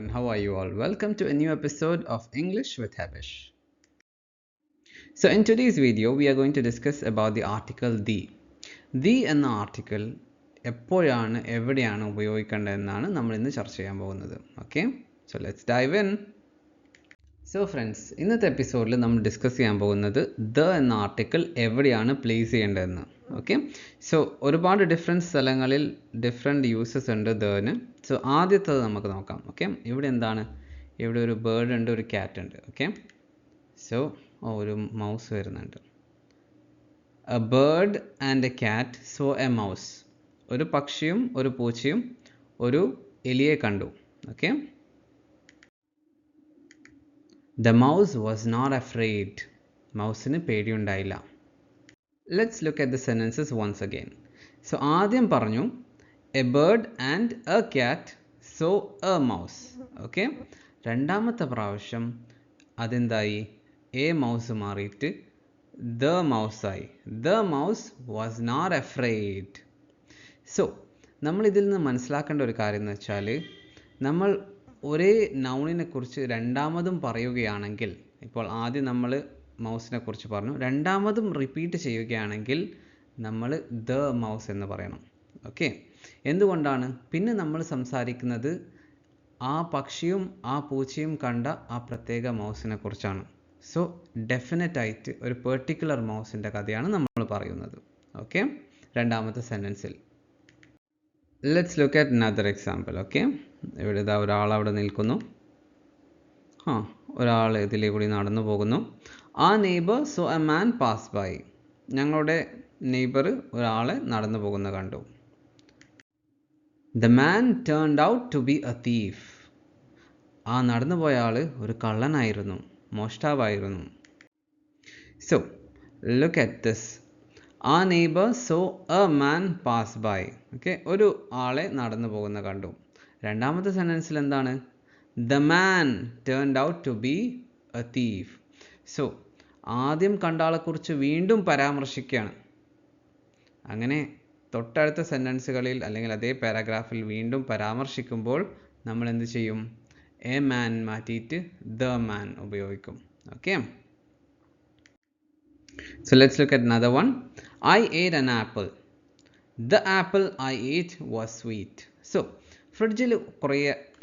and how are you all? Welcome to a new episode of English with Habish. So, in today's video, we are going to discuss about the article the. The എന്ന article എപ്പോഴാണ് എവിടെയാണ് ഉപയോഗിക്കേണ്ടതെന്നാണ് നമ്മൾ ഇന്ന് ചർച്ച ചെയ്യാൻ പോകുന്നത് okay so let's dive in so friends ഇന്നത്തെ എപ്പിസോഡിൽ നമ്മൾ ഡിസ്കസ് ചെയ്യാൻ പോകുന്നത് ദ എന്ന ആർട്ടിക്കിൾ എവിടെയാണ് പ്ലേസ് ചെയ്യേണ്ടതെന്ന്. ഓക്കെ സോ ഒരുപാട് ഡിഫറെന്റ് സ്ഥലങ്ങളിൽ ഡിഫറെന്റ് യൂസസ് ഉണ്ട് ദന് സോ ആദ്യത്തത് നമുക്ക് നോക്കാം. ഓക്കെ ഇവിടെ എന്താണ്? ഇവിടെ ഒരു ബേർഡ് ഉണ്ട് ഒരു ക്യാറ്റ് ഉണ്ട്. ഓക്കെ സോ ഒരു മൗസ് വരുന്നുണ്ട്. A bird and a cat so a mouse ഒരു പക്ഷിയും ഒരു പൂച്ചയും ഒരു എലിയെ കണ്ടു. Okay the mouse was not afraid മൗസിന് പേടിയുണ്ടായില്ല. Let's look at the sentences once again so ആദ്യം പറഞ്ഞു a bird and a cat so a mouse okay രണ്ടാമത്തെ പ്രാവശ്യം അതെന്തായി? എ മൗസ് മാറിയിട്ട് the മൗസായി the mouse was not afraid so നമ്മൾ ഇതിൽ നിന്ന് മനസ്സിലാക്കേണ്ട ഒരു കാര്യം എന്ന് വെച്ചാൽ നമ്മൾ ഒരേ നൗണിനെ കുറിച്ച് രണ്ടാമതും പറയുകയാണെങ്കിൽ ഇപ്പോൾ ആദ്യം നമ്മൾ മൗസിനെ കുറിച്ച് പറഞ്ഞു. രണ്ടാമതും റിപ്പീറ്റ് ചെയ്യുകയാണെങ്കിൽ നമ്മൾ ദ മൗസ് എന്ന് പറയണം. ഓക്കെ എന്തുകൊണ്ടാണ്? പിന്നെ നമ്മൾ സംസാരിക്കുന്നത് ആ പക്ഷിയും ആ പൂച്ചയും കണ്ട ആ പ്രത്യേക മൗസിനെ കുറിച്ചാണ്. സോ ഡെഫിനറ്റ് ആയിട്ട് ഒരു പെർട്ടിക്കുലർ മൗസിന്റെ കഥയാണ് നമ്മൾ പറയുന്നത്. ഓക്കെ രണ്ടാമത്തെ സെന്റൻസിൽ let's look at another example okay ഇവിടെ ഇതാ ഒരാൾ അവിടെ നിൽക്കുന്നു. ആ ഒരാൾ ഇതിലെ കൂടി നടന്നു പോകുന്നു. ആ neighbour so a man pass by ഞങ്ങളുടെ നെയ്ബർ ഒരാളെ നടന്നു പോകുന്ന കണ്ടു. The man turned out to be a thief ആ നടന്നു പോയ ആൾ ഒരു കള്ളനായിരുന്നു മോഷ്ടാവായിരുന്നു. സോ ലുക്ക് അറ്റ് ദിസ് ആ neighbour so a man pass by okay ഒരു ആളെ നടന്നു പോകുന്ന കണ്ടു. രണ്ടാമത്തെ സെന്റൻസിൽ എന്താണ്? The man turn out to be a thief so ആദ്യം കണ്ട ആളെക്കുറിച്ച് വീണ്ടും പരാമർശിക്കുകയാണ്. അങ്ങനെ തൊട്ടടുത്ത സെന്റൻസുകളിൽ അല്ലെങ്കിൽ അതേ പാരാഗ്രാഫിൽ വീണ്ടും പരാമർശിക്കുമ്പോൾ നമ്മൾ എന്ത് ചെയ്യും? എ മാൻ മാറ്റിയിട്ട് ദ മാൻ ഉപയോഗിക്കും. Okay So let's look at another one. I ate an apple. The apple I ate was sweet. So ഫ്രിഡ്ജിൽ കുറേ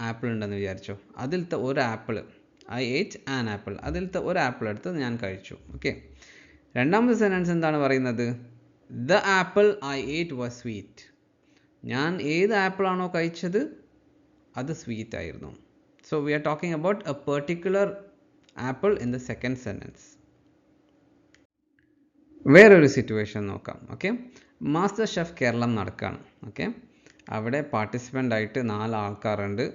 ആപ്പിൾ ഉണ്ടെന്ന് വിചാരിച്ചോ? അതിലത്തെ ഒരു apple I ate an apple അതിലത്തെ ഒരു ആപ്പിൾ എടുത്ത് ഞാൻ കഴിച്ചു. ഓക്കെ രണ്ടാമത്തെ സെന്റൻസ് എന്താണ് പറയുന്നത്? The apple I ate was sweet ഞാൻ ഏത് ആപ്പിളാണോ കഴിച്ചത് അത് സ്വീറ്റ് ആയിരുന്നു. So we are talking about a particular apple in the second sentence വേറൊരു സിറ്റുവേഷൻ നോക്കാം ഓക്കെ മാസ്റ്റർ ഷെഫ് കേരളം നടക്കുകയാണ് ഓക്കെ അവിടെ പാർട്ടിസിപ്പന്റ് ആയിട്ട് നാല് ആൾക്കാരുണ്ട്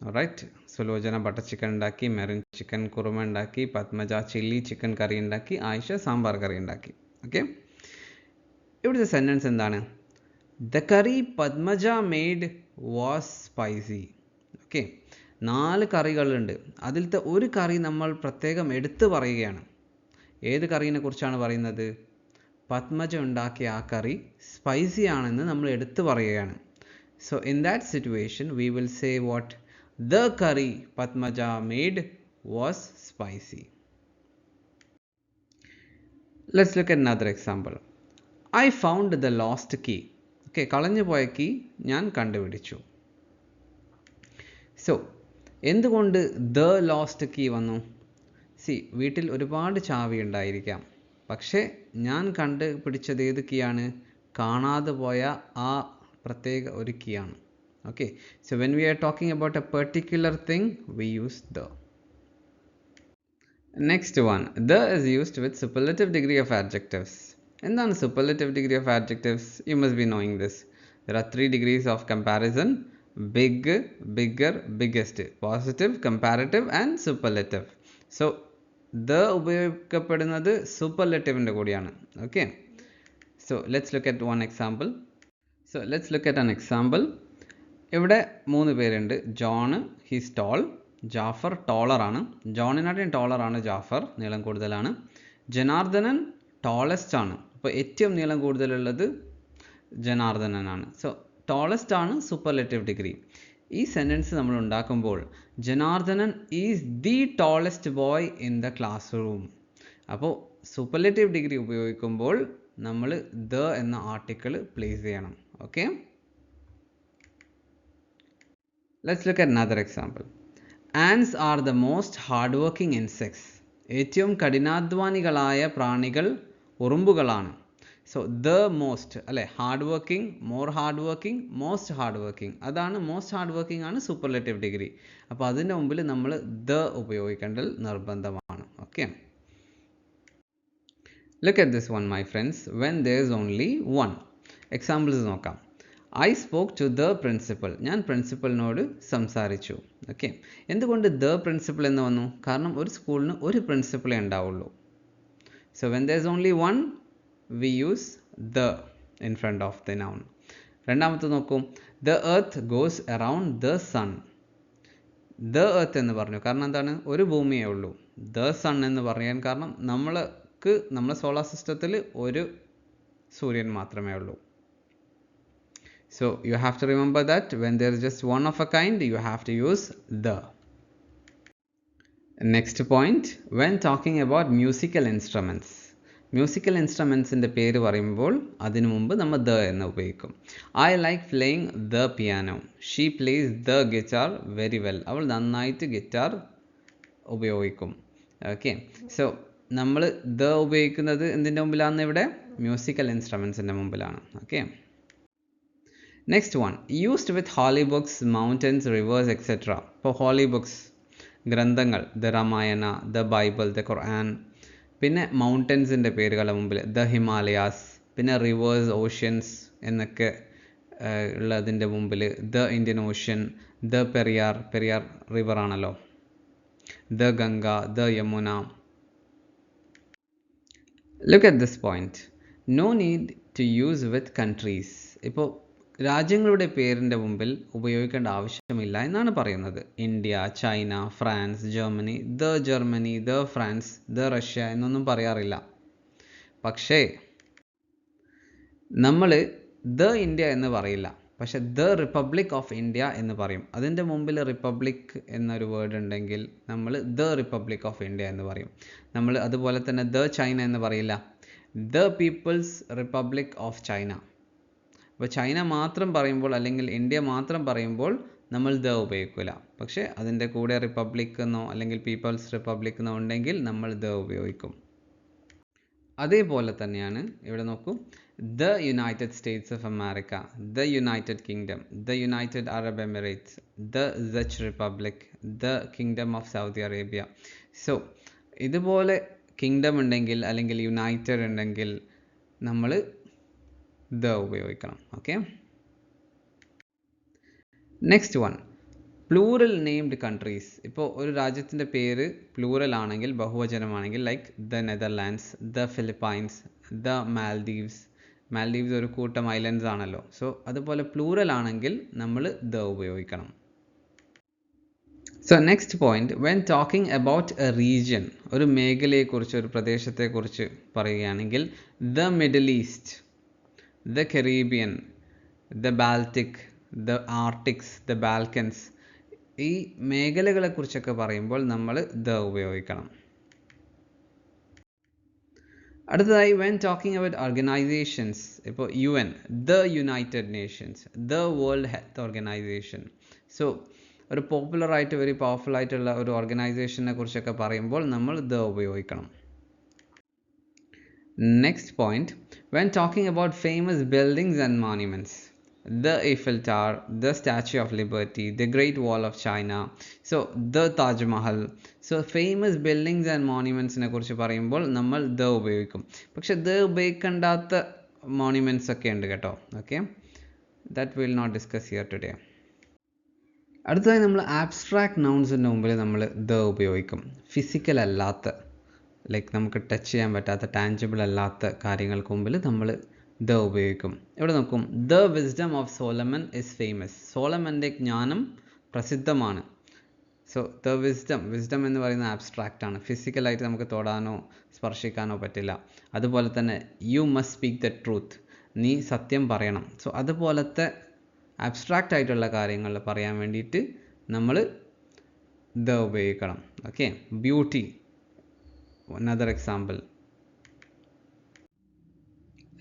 റൈറ്റ് സുലോചന ബട്ടർ ചിക്കൻ ഉണ്ടാക്കി മെറിൻ ചിക്കൻ കുറുമ ഉണ്ടാക്കി പത്മജ ചില്ലി ചിക്കൻ കറി ഉണ്ടാക്കി ആയിഷ സാമ്പാർ കറി ഉണ്ടാക്കി ഓക്കെ ഇവിടുത്തെ സെന്റൻസ് എന്താണ്? The curry Padmaja made was spicy okay നാല് കറികളുണ്ട്. അതിലത്തെ ഒരു കറി നമ്മൾ പ്രത്യേകം എടുത്തു പറയുകയാണ്. ഏത് കറീനെ കുറിച്ചാണ് പറയുന്നത്? പത്മജ ഉണ്ടാക്കിയ ആ കറി സ്പൈസി ആണെന്ന് നമ്മൾ എടുത്തു പറയുകയാണ്. So in that situation we will say what the curry Padmaja made was spicy let's look at another example I found the lost key okay കളഞ്ഞു പോയ കീ ഞാൻ കണ്ടുപിടിച്ചു. സോ എന്തുകൊണ്ട് ദ ലോസ്റ്റ് കീ വന്നു? സി വീട്ടിൽ ഒരുപാട് ചാവി ഉണ്ടായിരിക്കാം. പക്ഷേ ഞാൻ കണ്ടുപിടിച്ചത് ഏത് കീയാണ്? കാണാതെ പോയ ആ പ്രത്യേക ഒരു കീയാണ്. Okay. So when we are talking about a particular thing we use the next one the is used with superlative degree of adjectives എന്താണ് superlative degree of adjectives you must be knowing this there are three degrees of comparison big bigger biggest positive comparative and superlative. So the ഉപയോഗിക്കപ്പെടുന്നത് സൂപ്പർലെറ്റീവിന്റെ കൂടിയാണ്. Okay so let's look at one example so let's look at an example ഇവിടെ മൂന്ന് പേരുണ്ട്. John is tall Jafar ടോളറാണ് ജോണിനാട്ടിയും ടോളറാണ് ജാഫർ നീളം കൂടുതലാണ്. ജനാർദ്ദനൻ ടോളസ്റ്റ് ആണ്. അപ്പോൾ ഏറ്റവും നീളം കൂടുതലുള്ളത് ജനാർദ്ദനനാണ് സോ ടോളസ്റ്റ് ആണ് സൂപ്പർലെറ്റീവ് ഡിഗ്രി ഈ സെന്റൻസ് നമ്മൾ ഉണ്ടാക്കുമ്പോൾ Janardhanan is the tallest boy in the classroom അപ്പോൾ സൂപ്പർലേറ്റീവ് ഡിഗ്രി ഉപയോഗിക്കുമ്പോൾ നമ്മൾ ദ എന്ന ആർട്ടിക്കിൾ പ്ലേസ് ചെയ്യണം. Okay let's look at another example ants are the most hard working insects ഏറ്റവും കഠിനാധ്വാനികളായ പ്രാണികൾ ഉറുമ്പുകളാണ്. സോ ദ മോസ്റ്റ് അല്ലെ hard working more hard working most hard working അതാണ് മോസ്റ്റ് ഹാർഡ് വർക്കിംഗ് ആണ് സൂപ്പർലേറ്റീവ് ഡിഗ്രി അപ്പോൾ അതിന്റെ മുമ്പിൽ നമ്മൾ ദ ഉപയോഗിക്കേണ്ടത് നിർബന്ധമാണ്. Okay look at this one my friends when there is only one examples നോക്കാം. I spoke to the principal ഞാൻ പ്രിൻസിപ്പലിനോട് സംസാരിച്ചു. ഓക്കെ എന്തുകൊണ്ട് ദ പ്രിൻസിപ്പൽ എന്ന് വന്നു? കാരണം ഒരു സ്കൂളിന് ഒരു പ്രിൻസിപ്പളേ ഉണ്ടാവുള്ളൂ. So when there is only one we use the in front of the noun രണ്ടാമത്തെ നോക്കൂ. The earth goes around the sun the earth എന്ന് പറഞ്ഞു. കാരണം എന്താണ്? ഒരു ഭൂമിയേ ഉള്ളൂ. ദ സൺ എന്ന് പറയാൻ കാരണം നമ്മൾക്ക് നമ്മുടെ സോളാർ സിസ്റ്റത്തിൽ ഒരു സൂര്യൻ മാത്രമേ ഉള്ളൂ. So you have to remember that when there is just one of a kind, you have to use the. Next point, when talking about musical instruments. Musical ഇൻസ്ട്രുമെൻസിന്റെ പേര് പറയുമ്പോൾ അതിനു മുമ്പ് നമ്മൾ ദ എന്ന് ഉപയോഗിക്കും. I like playing the piano she plays the guitar very well അവൾ നന്നായിട്ട് guitar ഉപയോഗിക്കും. ഓക്കെ സോ നമ്മൾ ദ ഉപയോഗിക്കുന്നത് എന്തിന്റെ മുമ്പിലാണ് ഇവിടെ? മ്യൂസിക്കൽ ഇൻസ്ട്രുമെൻസിന്റെ മുമ്പിലാണ്. Okay next one used with holy books mountains rivers etcetera ഇപ്പോൾ ഹോളി ബുക്സ് ഗ്രന്ഥങ്ങൾ the Ramayana the Bible the Quran പിന്നെ മൗണ്ടൻസിന്റെ പേരുകളുടെ മുമ്പിൽ ദ ഹിമാലയാസ് പിന്നെ റിവേഴ്സ് ഓഷ്യൻസ് എന്നൊക്കെ ഉള്ളതിന്റെ മുമ്പിൽ the Indian Ocean the Periyar Periyar river ആണല്ലോ. The Ganga the Yamuna look at this point no need to use with countries ഇപ്പോൾ രാജ്യങ്ങളുടെ പേരിന്റെ മുമ്പിൽ ഉപയോഗിക്കേണ്ട ആവശ്യമില്ല എന്നാണ് പറയുന്നത്. India China France Germany the Germany the France the Russia എന്നൊന്നും പറയാറില്ല. പക്ഷേ നമ്മൾ ദ ഇന്ത്യ എന്ന് പറയില്ല. പക്ഷെ ദ റിപ്പബ്ലിക് ഓഫ് ഇന്ത്യ എന്ന് പറയും. അതിന്റെ മുമ്പിൽ റിപ്പബ്ലിക് എന്നൊരു വേർഡ് ഉണ്ടെങ്കിൽ നമ്മൾ ദ റിപ്പബ്ലിക് ഓഫ് ഇന്ത്യ എന്ന് പറയും. നമ്മൾ അതുപോലെ തന്നെ ദ ചൈന എന്ന് പറയില്ല. The People's Republic of China. അപ്പോൾ ചൈന മാത്രം പറയുമ്പോൾ അല്ലെങ്കിൽ ഇന്ത്യ മാത്രം പറയുമ്പോൾ നമ്മൾ ദ ഉപയോഗിക്കില്ല പക്ഷേ അതിന്റെ കൂടെ റിപ്പബ്ലിക് എന്നോ അല്ലെങ്കിൽ പീപ്പിൾസ് റിപ്പബ്ലിക് എന്നോ ഉണ്ടെങ്കിൽ നമ്മൾ ദ ഉപയോഗിക്കും. അതേപോലെ തന്നെയാണ് ഇവിടെ നോക്കൂ. The United States of America the United Kingdom the United Arab Emirates the Czech Republic the Kingdom of Saudi Arabia. So ഇതുപോലെ കിങ്ഡം ഉണ്ടെങ്കിൽ അല്ലെങ്കിൽ യുണൈറ്റഡ് ഉണ്ടെങ്കിൽ നമ്മൾ ദ ഉപയോഗിക്കണം. Okay next one plural named countries ഇപ്പോൾ ഒരു രാജ്യത്തിന്റെ പേര് പ്ലൂറൽ ആണെങ്കിൽ ബഹുവചനമാണെങ്കിൽ like the Netherlands the Philippines the Maldives Maldives ഒരു കൂട്ടം ഐലൻഡ്സ് ആണല്ലോ. സോ അതുപോലെ പ്ലൂറൽ ആണെങ്കിൽ നമ്മൾ ദ ഉപയോഗിക്കണം. So next point when talking about a region ഒരു മേഖലയെക്കുറിച്ച് ഒരു പ്രദേശത്തെക്കുറിച്ച് പറയുകയാണെങ്കിൽ the Middle East the Caribbean the Baltic the Arctics the Balkans ഈ മേഖലകളെക്കുറിച്ചൊക്കെ പറയുമ്പോൾ നമ്മൾ ദ ഉപയോഗിക്കണം. അടുത്തതായി വെൻ ടോക്കിംഗ് അബൌട്ട് ഓർഗനൈസേഷൻസ് ഇപ്പോൾ U N the United Nations the World Health Organisation so ഒരു പോപ്പുലറായിട്ട് വെരി പവർഫുൾ ആയിട്ടുള്ള ഒരു ഓർഗനൈസേഷനെ കുറിച്ചൊക്കെ പറയുമ്പോൾ നമ്മൾ ദ ഉപയോഗിക്കണം. Next point, when talking about famous buildings and monuments, the Eiffel Tower, the Statue of Liberty, the Great Wall of China, so the Taj Mahal. So famous buildings and മോണ്യുമെന്റ്സിനെ കുറിച്ച് പറയുമ്പോൾ നമ്മൾ ദ ഉപയോഗിക്കും. പക്ഷെ the ഉപയോഗിക്കേണ്ടാത്ത monuments ഒക്കെ ഉണ്ട് കേട്ടോ. Okay that will not discuss here today അടുത്തതായി നമ്മൾ ആബ്സ്ട്രാക്ട് നൗൺസിന്റെ മുമ്പിൽ നമ്മൾ ദ ഉപയോഗിക്കും. ഫിസിക്കൽ അല്ലാത്ത. ലൈക്ക് നമുക്ക് ടച്ച് ചെയ്യാൻ പറ്റാത്ത ടാഞ്ചിബിൾ അല്ലാത്ത കാര്യങ്ങൾക്ക് മുമ്പിൽ നമ്മൾ ദ ഉപയോഗിക്കും. ഇവിടെ നോക്കും the wisdom of Solomon is famous സോളമന്റെ ജ്ഞാനം പ്രസിദ്ധമാണ്. സോ ദ വിസ്ഡം വിസ്ഡം എന്ന് പറയുന്ന ആബ്സ്ട്രാക്റ്റ് ആണ്. ഫിസിക്കലായിട്ട് നമുക്ക് തൊടാനോ സ്പർശിക്കാനോ പറ്റില്ല. അതുപോലെ തന്നെ you must speak the truth നീ സത്യം പറയണം. സോ അതുപോലത്തെ ആബ്സ്ട്രാക്റ്റ് ആയിട്ടുള്ള കാര്യങ്ങൾ പറയാൻ വേണ്ടിയിട്ട് നമ്മൾ ദ ഉപയോഗിക്കണം. Okay beauty another example.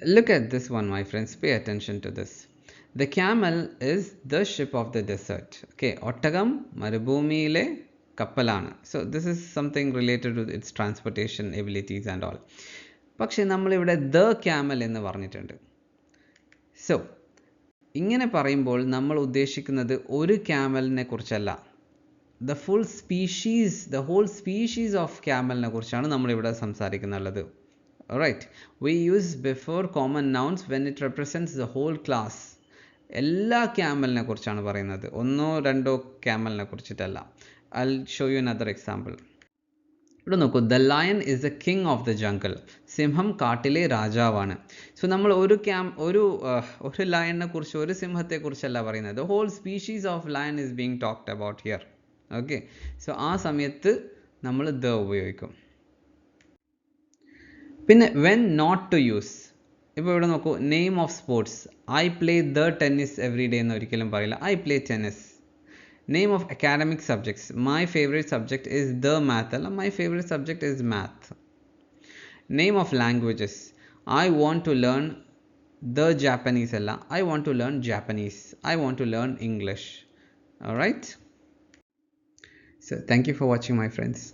Look at this one my friends. Pay attention to this. The camel is the ship of the desert. Okay ഒട്ടകം മരുഭൂമിയിലെ കപ്പലാണ്. So this is something related to its transportation abilities and all പക്ഷേ നമ്മളിവിടെ the camel എന്ന് പറഞ്ഞിട്ടുണ്ട്. So ഇങ്ങനെ പറയുമ്പോൾ നമ്മൾ ഉദ്ദേശിക്കുന്നത് ഒരു ക്യാമലിനെ കുറിച്ചല്ല. The full species the whole species of ക്യാമലിനെ കുറിച്ചാണ് നമ്മളിവിടെ സംസാരിക്കുന്നുള്ളത്. Right we use before common nouns when it represents the whole class എല്ലാ ക്യാമലിനെ കുറിച്ചാണ് പറയുന്നത്. ഒന്നോ രണ്ടോ ക്യാമലിനെ കുറിച്ചിട്ടല്ല. I show you another example ഇവിടെ നോക്കൂ. The lion is the king of the jungle സിംഹം കാട്ടിലെ രാജാവാണ്. സോ നമ്മൾ ഒരു ക്യാം ഒരു ഒരു ലയണിനെ കുറിച്ച് ഒരു സിംഹത്തെക്കുറിച്ചല്ല പറയുന്നത്. Whole species of lion is being talked about here okay so ആ സമയത്ത് നമ്മൾ ദ ഉപയോഗിക്കും. പിന്നെ വെൻ നോട്ട് ടു യൂസ് ഇപ്പോൾ ഇവിടെ നോക്കൂ name of sports I play the tennis every day എന്ന് ഒരിക്കലും പറയില്ല. I play tennis name of academic subjects my favourite subject is the math അല്ല my favourite subject is math name of languages I want to learn the Japanese അല്ല I want to learn Japanese I want to learn English right So thank you for watching my friends.